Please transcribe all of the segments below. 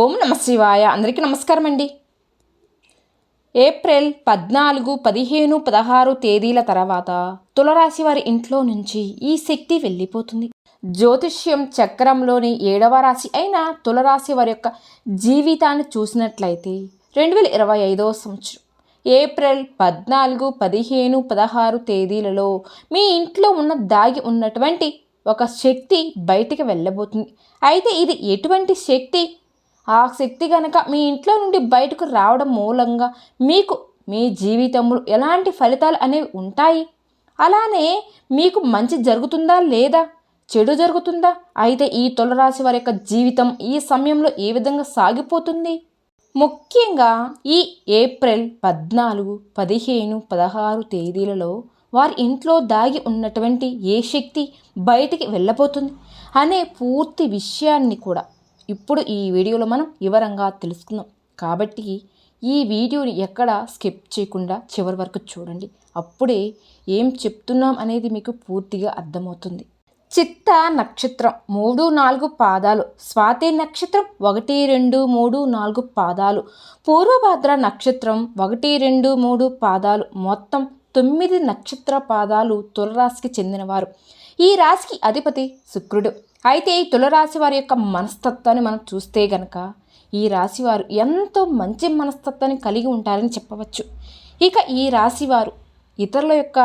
ఓం నమ శివాయ. అందరికీ నమస్కారం అండి ఏప్రిల్ పద్నాలుగు పదిహేను పదహారు తేదీల తర్వాత తులరాశి వారి ఇంట్లో నుంచి ఈ శక్తి వెళ్ళిపోతుంది. జ్యోతిష్యం చక్రంలోని ఏడవ రాశి అయిన తులరాశి వారి యొక్క జీవితాన్ని చూసినట్లయితే రెండు వేల ఇరవై ఐదవ సంవత్సరం ఏప్రిల్ పద్నాలుగు పదిహేను పదహారు తేదీలలో మీ ఇంట్లో ఉన్న దాగి ఉన్నటువంటి ఒక శక్తి బయటికి వెళ్ళబోతుంది. అయితే ఇది ఎటువంటి శక్తి? ఆ శక్తి కనుక మీ ఇంట్లో నుండి బయటకు రావడం మూలంగా మీకు మీ జీవితంలో ఎలాంటి ఫలితాలు అనేవి ఉంటాయి? అలానే మీకు మంచి జరుగుతుందా లేదా? చెడు జరుగుతుందా? అయితే ఈ తులరాశి వారి యొక్క జీవితం ఈ సమయంలో ఏ విధంగా సాగిపోతుంది? ముఖ్యంగా ఈ ఏప్రిల్ పద్నాలుగు పదిహేను పదహారు తేదీలలో వారి ఇంట్లో దాగి ఉన్నటువంటి ఏ శక్తి బయటికి వెళ్ళబోతుంది అనే పూర్తి విషయాన్ని కూడా ఇప్పుడు ఈ వీడియోలో మనం వివరంగా తెలుసుకుందాం. కాబట్టి ఈ వీడియోని ఎక్కడ స్కిప్ చేయకుండా చివరి వరకు చూడండి. అప్పుడే ఏం చెప్తున్నాం అనేది మీకు పూర్తిగా అర్థమవుతుంది. చిత్త నక్షత్రం మూడు నాలుగు పాదాలు స్వాతి నక్షత్రం ఒకటి రెండు మూడు నాలుగు పాదాలు పూర్వభద్ర నక్షత్రం ఒకటి రెండు మూడు పాదాలు మొత్తం తొమ్మిది నక్షత్ర పాదాలు తులరాశికి చెందినవారు. ఈ రాశికి అధిపతి శుక్రుడు. అయితే ఈ తులరాశి వారి యొక్క మనస్తత్వాన్ని మనం చూస్తే గనక ఈ రాశి వారు ఎంతో మంచి మనస్తత్వాన్ని కలిగి ఉంటారని చెప్పవచ్చు. ఇక ఈ రాశివారు ఇతరుల యొక్క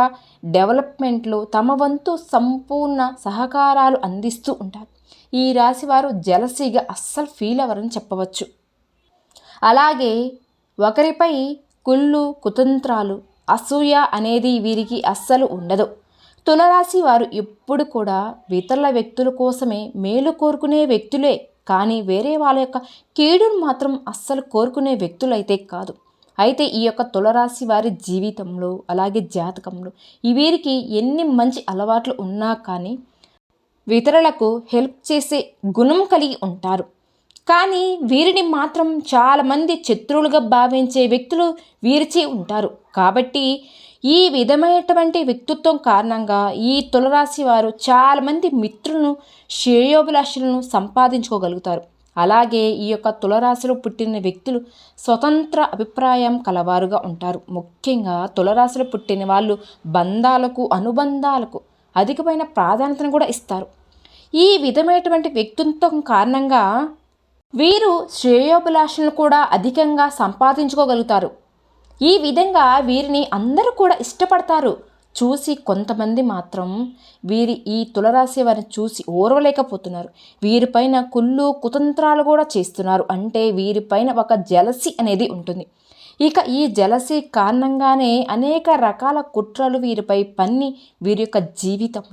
డెవలప్మెంట్లో తమ వంతు సంపూర్ణ సహకారాలు అందిస్తూ ఉంటారు. ఈ రాశి వారు జలసీగా అస్సలు ఫీల్ అవ్వరని చెప్పవచ్చు. అలాగే ఒకరిపై కుళ్ళు కుతంత్రాలు అసూయ అనేది వీరికి అస్సలు ఉండదు. తులరాశి వారు ఎప్పుడు కూడా ఇతరుల వ్యక్తుల కోసమే మేలు కోరుకునే వ్యక్తులే. కానీ వేరే వాళ్ళ యొక్క కీడును మాత్రం అస్సలు కోరుకునే వ్యక్తులైతే కాదు. అయితే ఈ యొక్క తులరాశి వారి జీవితంలో అలాగే జాతకంలో ఈ వీరికి ఎన్ని మంచి అలవాట్లు ఉన్నా కానీ ఇతరులకు హెల్ప్ చేసే గుణం కలిగి ఉంటారు. కానీ వీరిని మాత్రం చాలామంది శత్రువులుగా భావించే వ్యక్తులు వీరిచే ఉంటారు. కాబట్టి ఈ విధమైనటువంటి వ్యక్తిత్వం కారణంగా ఈ తులరాశి వారు చాలామంది మిత్రులను శ్రేయోభిలాషులను సంపాదించుకోగలుగుతారు. అలాగే ఈ యొక్క తులరాశిలో పుట్టిన వ్యక్తులు స్వతంత్ర అభిప్రాయం కలవారుగా ఉంటారు. ముఖ్యంగా తులరాశిలో పుట్టిన వాళ్ళు బంధాలకు అనుబంధాలకు అధికమైన ప్రాధాన్యతను కూడా ఇస్తారు. ఈ విధమైనటువంటి వ్యక్తిత్వం కారణంగా వీరు శ్రేయోభిలాషలను కూడా అధికంగా సంపాదించుకోగలుగుతారు. ఈ విధంగా వీరిని అందరూ కూడా ఇష్టపడతారు. చూసి కొంతమంది మాత్రం వీరి ఈ తులరాశి వారిని చూసి ఓర్వలేకపోతున్నారు. వీరిపైన కుళ్ళు కుతంత్రాలు కూడా చేస్తున్నారు. అంటే వీరిపైన ఒక జలసి అనేది ఉంటుంది. ఇక ఈ జలసి కారణంగానే అనేక రకాల కుట్రలు వీరిపై పన్ని వీరి యొక్క జీవితం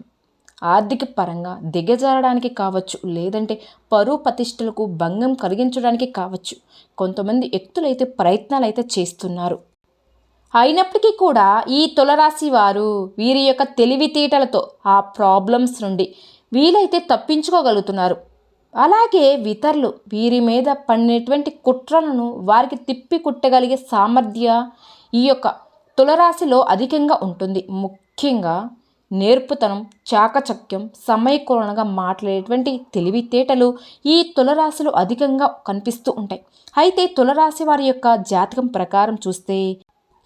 ఆర్థిక పరంగా దిగజారడానికి కావచ్చు లేదంటే పరువు ప్రతిష్టలకు భంగం కలిగించడానికి కావచ్చు. కొంతమంది వ్యక్తులైతే ప్రయత్నాలు అయితే చేస్తున్నారు. అయినప్పటికీ కూడా ఈ తులరాశి వారు వీరి యొక్క తెలివితేటలతో ఆ ప్రాబ్లమ్స్ నుండి వీలైతే తప్పించుకోగలుగుతున్నారు. అలాగే ఇతరులు వీరి మీద పడినటువంటి కుట్రలను వారికి తిప్పి కుట్టగలిగే సామర్థ్య ఈ యొక్క తులరాశిలో అధికంగా ఉంటుంది. ముఖ్యంగా నేర్పుతనం చాకచక్యం సమయకూలనగా మాట్లాడేటువంటి తెలివితేటలు ఈ తులరాశిలో అధికంగా కనిపిస్తూ ఉంటాయి. అయితే తులరాశి వారి యొక్క జాతకం ప్రకారం చూస్తే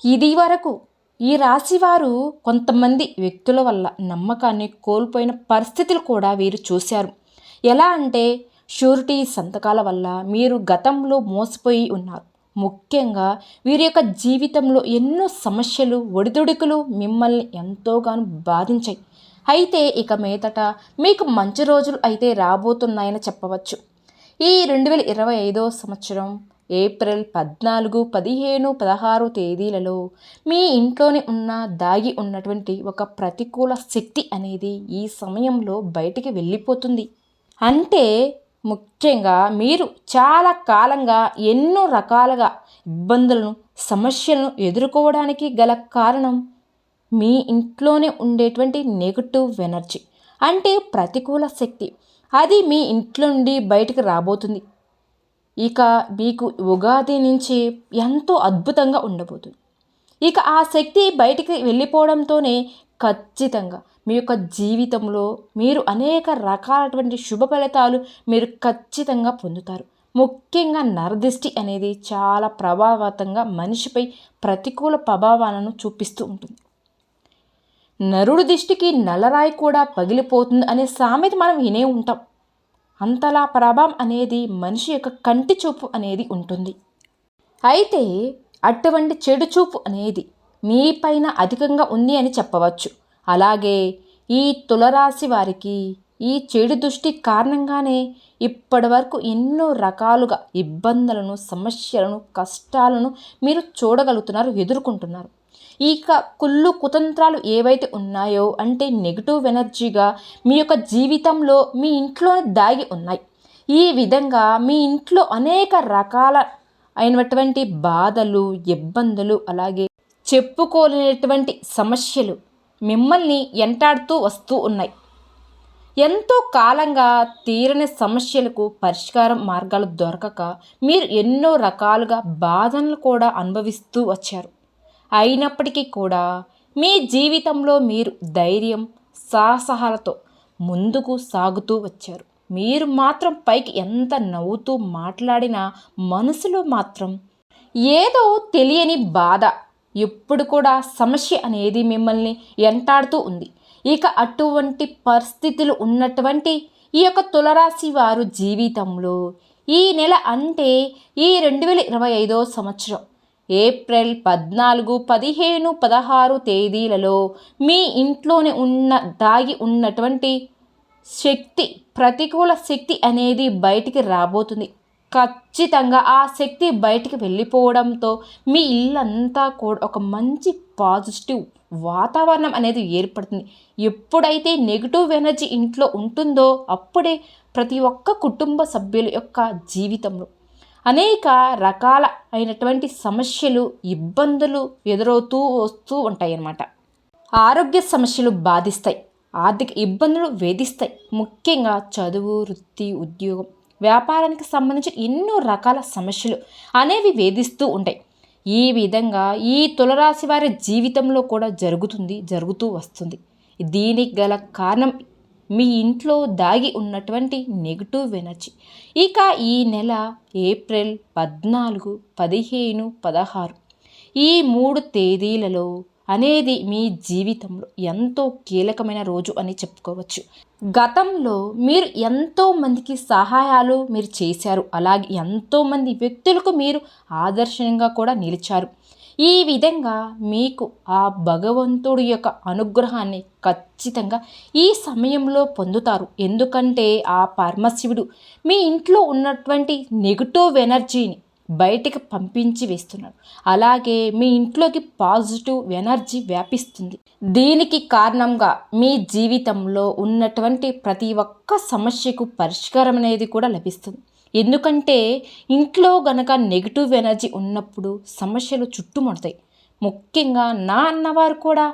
ఇది వరకు ఈ రాశివారు కొంతమంది వ్యక్తుల వల్ల నమ్మకాన్ని కోల్పోయిన పరిస్థితులు కూడా వీరు చూశారు. ఎలా అంటే షూరిటీ సంతకాల వల్ల మీరు గతంలో మోసపోయి ఉన్నారు. ముఖ్యంగా వీరి యొక్క జీవితంలో ఎన్నో సమస్యలు ఒడిదుడుకులు మిమ్మల్ని ఎంతోగానో బాధించాయి. అయితే ఇక మీదట మీకు మంచి రోజులు అయితే రాబోతున్నాయని చెప్పవచ్చు. ఈ రెండు వేల ఇరవై ఐదో సంవత్సరం ఏప్రిల్ పద్నాలుగు పదిహేను పదహారు తేదీలలో మీ ఇంట్లోనే ఉన్న దాగి ఉన్నటువంటి ఒక ప్రతికూల శక్తి అనేది ఈ సమయంలో బయటికి వెళ్ళిపోతుంది. అంటే ముఖ్యంగా మీరు చాలా కాలంగా ఎన్నో రకాలుగా ఇబ్బందులను సమస్యలను ఎదుర్కోవడానికి గల కారణం మీ ఇంట్లోనే ఉండేటువంటి నెగటివ్ ఎనర్జీ అంటే ప్రతికూల శక్తి. అది మీ ఇంట్లో నుండి బయటకు రాబోతుంది. ఇక మీకు ఉగాది నుంచి ఎంతో అద్భుతంగా ఉండబోతుంది. ఇక ఆ శక్తి బయటికి వెళ్ళిపోవడంతోనే ఖచ్చితంగా మీ యొక్క జీవితంలో మీరు అనేక రకాలటువంటి శుభ ఫలితాలు మీరు ఖచ్చితంగా పొందుతారు. ముఖ్యంగా నరదిష్టి అనేది చాలా ప్రభావవంతంగా మనిషిపై ప్రతికూల ప్రభావాలను చూపిస్తూ ఉంటుంది. నరుడు దిష్టికి నల్లరాయి కూడా పగిలిపోతుంది అనే సామెత మనం వినే ఉంటాం. అంతలా ప్రభావం అనేది మనిషి యొక్క కంటి చూపు అనేది ఉంటుంది. అయితే అటువంటి చెడు చూపు అనేది మీపైన అధికంగా ఉంది అని చెప్పవచ్చు. అలాగే ఈ తులరాశి వారికి ఈ చెడు దృష్టి కారణంగానే ఇప్పటి వరకు ఎన్నో రకాలుగా ఇబ్బందులను సమస్యలను కష్టాలను మీరు చూడగలుగుతున్నారు ఎదుర్కొంటున్నారు. ఇక కుళ్ళు కుతంత్రాలు ఏవైతే ఉన్నాయో అంటే నెగిటివ్ ఎనర్జీగా మీ యొక్క జీవితంలో మీ ఇంట్లో దాగి ఉన్నాయి. ఈ విధంగా మీ ఇంట్లో అనేక రకాల అయినటువంటి బాధలు ఇబ్బందులు అలాగే చెప్పుకోలేనటువంటి సమస్యలు మిమ్మల్ని ఎంటాడుతూ వస్తూ ఉన్నాయి. ఎంతో కాలంగా తీరని సమస్యలకు పరిష్కారం మార్గాలు దొరకక మీరు ఎన్నో రకాలుగా బాధలను కూడా అనుభవిస్తూ వచ్చారు. అయినప్పటికీ కూడా మీ జీవితంలో మీరు ధైర్యం సాహసాలతో ముందుకు సాగుతూ వచ్చారు. మీరు మాత్రం పైకి ఎంత నవ్వుతూ మాట్లాడినా మనసులో మాత్రం ఏదో తెలియని బాధ ఎప్పుడు కూడా సమస్య అనేది మిమ్మల్ని ఎంటాడుతూ ఉంది. ఇక అటువంటి పరిస్థితులు ఉన్నటువంటి ఈ యొక్క తులరాశి వారు జీవితంలో ఈ నెల అంటే ఈ రెండు వేల ఇరవై ఐదో సంవత్సరం ఏప్రిల్ పద్నాలుగు పదిహేను పదహారు తేదీలలో మీ ఇంట్లోనే ఉన్న దాగి ఉన్నటువంటి శక్తి ప్రతికూల శక్తి అనేది బయటికి రాబోతుంది. ఖచ్చితంగా ఆ శక్తి బయటికి వెళ్ళిపోవడంతో మీ ఇల్లంతా కూడా ఒక మంచి పాజిటివ్ వాతావరణం అనేది ఏర్పడుతుంది. ఎప్పుడైతే నెగిటివ్ ఎనర్జీ ఇంట్లో ఉంటుందో అప్పుడే ప్రతి ఒక్క కుటుంబ సభ్యుల యొక్క జీవితంలో అనేక రకాల అయినటువంటి సమస్యలు ఇబ్బందులు ఎదురవుతూ వస్తూ ఉంటాయి అన్నమాట ఆరోగ్య సమస్యలు బాధిస్తాయి. ఆర్థిక ఇబ్బందులు వేధిస్తాయి. ముఖ్యంగా చదువు వృత్తి ఉద్యోగం వ్యాపారానికి సంబంధించి ఎన్నో రకాల సమస్యలు అనేవి వేధిస్తూ ఉంటాయి. ఈ విధంగా ఈ తులరాశి వారి జీవితంలో కూడా జరుగుతుంది జరుగుతూ వస్తుంది. దీనికి గల కారణం మీ ఇంట్లో దాగి ఉన్నటువంటి నెగిటివ్ ఎనర్జీ. ఇక ఈ నెల ఏప్రిల్ పద్నాలుగు పదిహేను పదహారు ఈ మూడు తేదీలలో అనేది మీ జీవితంలో ఎంతో కీలకమైన రోజు అని చెప్పుకోవచ్చు. గతంలో మీరు ఎంతో మందికి సహాయాలు మీరు చేశారు. అలాగే ఎంతోమంది వ్యక్తులకు మీరు ఆదర్శంగా కూడా నిలిచారు. ఈ విధంగా మీకు ఆ భగవంతుడి యొక్క అనుగ్రహాన్ని ఖచ్చితంగా ఈ సమయంలో పొందుతారు. ఎందుకంటే ఆ పరమశివుడు మీ ఇంట్లో ఉన్నటువంటి నెగిటివ్ ఎనర్జీని బయటికి పంపించి వేస్తున్నాడు. అలాగే మీ ఇంట్లోకి పాజిటివ్ ఎనర్జీ వ్యాపిస్తుంది. దీనికి కారణంగా మీ జీవితంలో ఉన్నటువంటి ప్రతి ఒక్క సమస్యకు పరిష్కారం అనేది కూడా లభిస్తుంది. ఎందుకంటే ఇంట్లో గనక నెగిటివ్ ఎనర్జీ ఉన్నప్పుడు సమస్యలు చుట్టుముడతాయి. ముఖ్యంగా నా అన్నవారు కూడా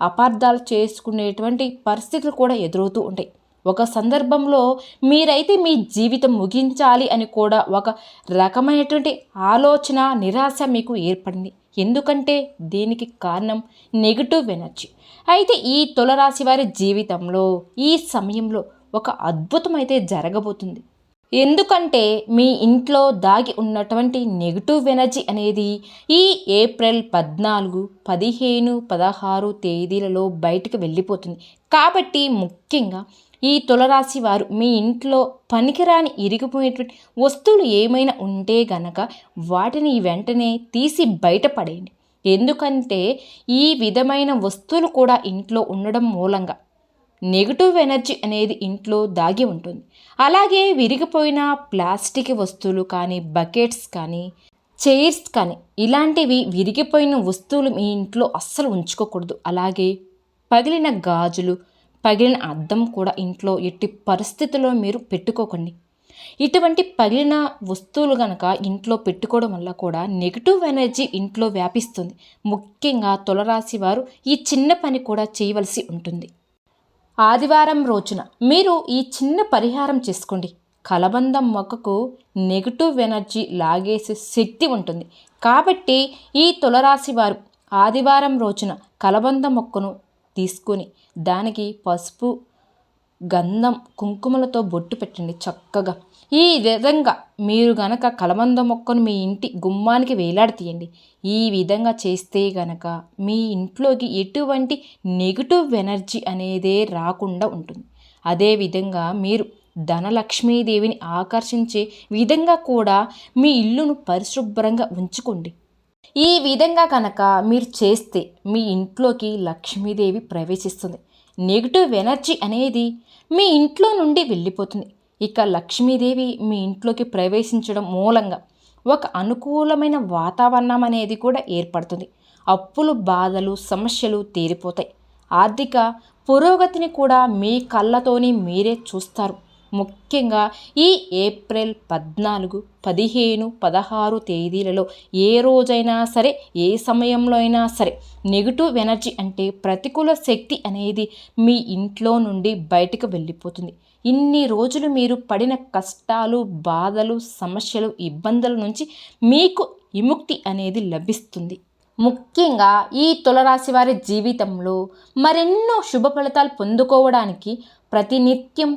అపార్థాలు చేసుకునేటువంటి పరిస్థితులు కూడా ఎదురవుతూ ఉంటాయి. ఒక సందర్భంలో మీరైతే మీ జీవితం ముగించాలి అని కూడా ఒక రకమైనటువంటి ఆలోచన నిరాశ మీకు ఏర్పడింది. ఎందుకంటే దీనికి కారణం నెగిటివ్ ఎనర్జీ అయితే ఈ తులరాశి వారి జీవితంలో ఈ సమయంలో ఒక అద్భుతం అయితే జరగబోతుంది. ఎందుకంటే మీ ఇంట్లో దాగి ఉన్నటువంటి నెగిటివ్ ఎనర్జీ అనేది ఈ ఏప్రిల్ పద్నాలుగు పదిహేను పదహారు తేదీలలో బయటకు వెళ్ళిపోతుంది. కాబట్టి ముఖ్యంగా ఈ తులరాశి వారు మీ ఇంట్లో పనికిరాని ఇరిగిపోయేటువంటి వస్తువులు ఏమైనా ఉంటే గనక వాటిని వెంటనే తీసి బయటపడేయండి ఎందుకంటే ఈ విధమైన వస్తువులు కూడా ఇంట్లో ఉండడం మూలంగా నెగిటివ్ ఎనర్జీ అనేది ఇంట్లో దాగి ఉంటుంది. అలాగే విరిగిపోయిన ప్లాస్టిక్ వస్తువులు కానీ బకెట్స్ కానీ చైర్స్ కానీ ఇలాంటివి విరిగిపోయిన వస్తువులు మీ ఇంట్లో అస్సలు ఉంచుకోకూడదు. అలాగే పగిలిన గాజులు పగిలిన అద్దం కూడా ఇంట్లో ఎట్టి పరిస్థితుల్లో మీరు పెట్టుకోకండి. ఇటువంటి పగిలిన వస్తువులు కనుక ఇంట్లో పెట్టుకోవడం వల్ల కూడా నెగిటివ్ ఎనర్జీ ఇంట్లో వ్యాపిస్తుంది. ముఖ్యంగా తులరాశి వారు ఈ చిన్న పని కూడా చేయవలసి ఉంటుంది. ఆదివారం రోజున మీరు ఈ చిన్న పరిహారం చేసుకోండి. కలబందం మొక్కకు నెగిటివ్ ఎనర్జీ లాగేసే శక్తి ఉంటుంది. కాబట్టి ఈ తులరాశి వారు ఆదివారం రోజున కలబంద మొక్కను తీసుకొని దానికి పసుపు గంధం కుంకుమలతో బొట్టు పెట్టండి చక్కగా. ఈ విధంగా మీరు గనక కలబంద మొక్కను మీ ఇంటి గుమ్మానికి వేలాడతీయండి ఈ విధంగా చేస్తే గనక మీ ఇంట్లోకి ఎటువంటి నెగిటివ్ ఎనర్జీ అనేదే రాకుండా ఉంటుంది. అదేవిధంగా మీరు ధనలక్ష్మీదేవిని ఆకర్షించే విధంగా కూడా మీ ఇల్లును పరిశుభ్రంగా ఉంచుకోండి. ఈ విధంగా కనుక మీరు చేస్తే మీ ఇంట్లోకి లక్ష్మీదేవి ప్రవేశిస్తుంది. నెగిటివ్ ఎనర్జీ అనేది మీ ఇంట్లో నుండి వెళ్ళిపోతుంది. ఇక లక్ష్మీదేవి మీ ఇంట్లోకి ప్రవేశించడం మూలంగా ఒక అనుకూలమైన వాతావరణం అనేది కూడా ఏర్పడుతుంది. అప్పులు బాధలు సమస్యలు తీరిపోతాయి. ఆర్థిక పురోగతిని కూడా మీ కళ్ళతోని మీరే చూస్తారు. ముఖ్యంగా ఈ ఏప్రిల్ పద్నాలుగు పదిహేను పదహారు తేదీలలో ఏ రోజైనా సరే ఏ సమయంలో అయినా సరే నెగిటివ్ ఎనర్జీ అంటే ప్రతికూల శక్తి అనేది మీ ఇంట్లో నుండి బయటకు వెళ్ళిపోతుంది. ఇన్ని రోజులు మీరు పడిన కష్టాలు బాధలు సమస్యలు ఇబ్బందుల నుంచి మీకు విముక్తి అనేది లభిస్తుంది. ముఖ్యంగా ఈ తులరాశి వారి జీవితంలో మరెన్నో శుభ ఫలితాలు పొందుకోవడానికి ప్రతినిత్యం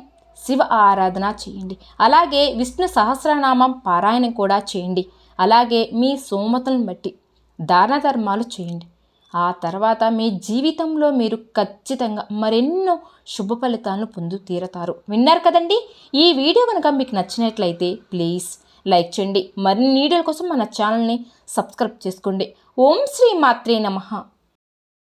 శివ ఆరాధన చేయండి. అలాగే విష్ణు సహస్రనామం పారాయణం కూడా చేయండి. అలాగే మీ సోమతలను బట్టి దాన ధర్మాలు చేయండి. ఆ తర్వాత మీ జీవితంలో మీరు ఖచ్చితంగా మరెన్నో శుభ ఫలితాలను పొందు తీరతారు. విన్నారు కదండి? ఈ వీడియో కనుక మీకు నచ్చినట్లయితే ప్లీజ్ లైక్ చేయండి. మరిన్ని వీడియోల కోసం మన ఛానల్ని సబ్స్క్రైబ్ చేసుకోండి. ఓం శ్రీ మాత్రే నమః.